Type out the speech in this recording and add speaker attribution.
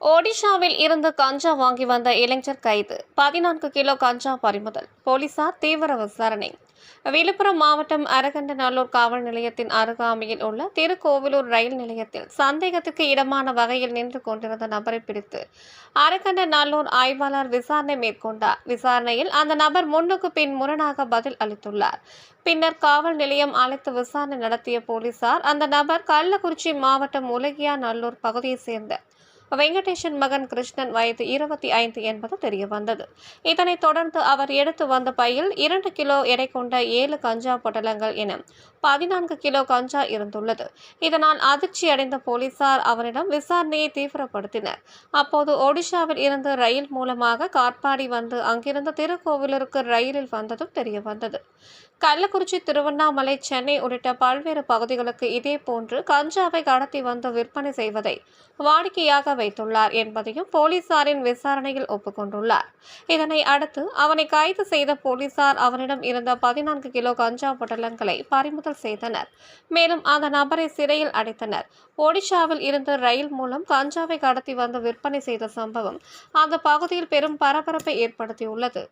Speaker 1: ஒடிஷாவில் இருந்து கஞ்சா வாங்கி வந்த இளைஞர் கைது. பதினான்கு கிலோ கஞ்சா பறிமுதல். போலீசார் தீவிர விசாரணை. விழுப்புரம் மாவட்டம் அரகண்டநல்லூர் காவல் நிலையத்தின் அருகாமையில் உள்ள திருக்கோவிலூர் ரயில் நிலையத்தில் சந்தேகத்துக்கு இடமான வகையில் நின்று கொண்டிருந்த நபரை பிடித்து அரகண்டநல்லூர் ஆய்வாளர் விசாரணை மேற்கொண்டார். விசாரணையில் அந்த நபர் முன்னுக்கு பின் முரணாக பதில் அளித்துள்ளார். பின்னர் காவல் நிலையம் அழைத்து விசாரணை நடத்திய போலீசார் அந்த நபர் கள்ளக்குறிச்சி மாவட்டம் உலகியா நல்லூர் பகுதியை சேர்ந்த வெங்கடேஷன் மகன் கிருஷ்ணன் வயது இருபத்தி ஐந்து என்பது தெரிய வந்தது இதனைத் தொடர்ந்து அவர் எடுத்து வந்த பையில் இரண்டு கிலோ எடை கொண்ட ஏழு கஞ்சா பொட்டலங்கள் என பதினான்கு கிலோ கஞ்சா இருந்துள்ளது. இதனால் அதிர்ச்சி அடைந்த போலீசார் அவரிடம் விசாரணையை தீவிரப்படுத்தினர். அப்போது ஒடிஷாவில் இருந்து ரயில் மூலமாக காட்பாடி வந்து அங்கிருந்து திருக்கோவிலூருக்கு ரயிலில் வந்ததும் தெரிய வந்தது கள்ளக்குறிச்சி திருவண்ணாமலை சென்னை உள்ளிட்ட பல்வேறு பகுதிகளுக்கு இதே போன்று கஞ்சாவை கடத்தி வந்து விற்பனை செய்வதை வாடிக்கையாக வைத்துள்ளார் என்பதையும் போலீசாரின் விசாரணையில் ஒப்புக்கொண்டுள்ளார். இதனை அடுத்து அவனை கைது செய்த போலீசார் அவனிடம் இருந்த பதினான்கு கிலோ கஞ்சா பொட்டலங்களை பறிமுதல் செய்தனர். மேலும் அந்த நபரை சிறையில் அடைத்தனர். ஒடிஷாவில் இருந்து ரயில் மூலம் கஞ்சாவை கடத்தி வந்து விற்பனை செய்த சம்பவம் அந்த பகுதியில் பெரும் பரபரப்பை ஏற்படுத்தியுள்ளது.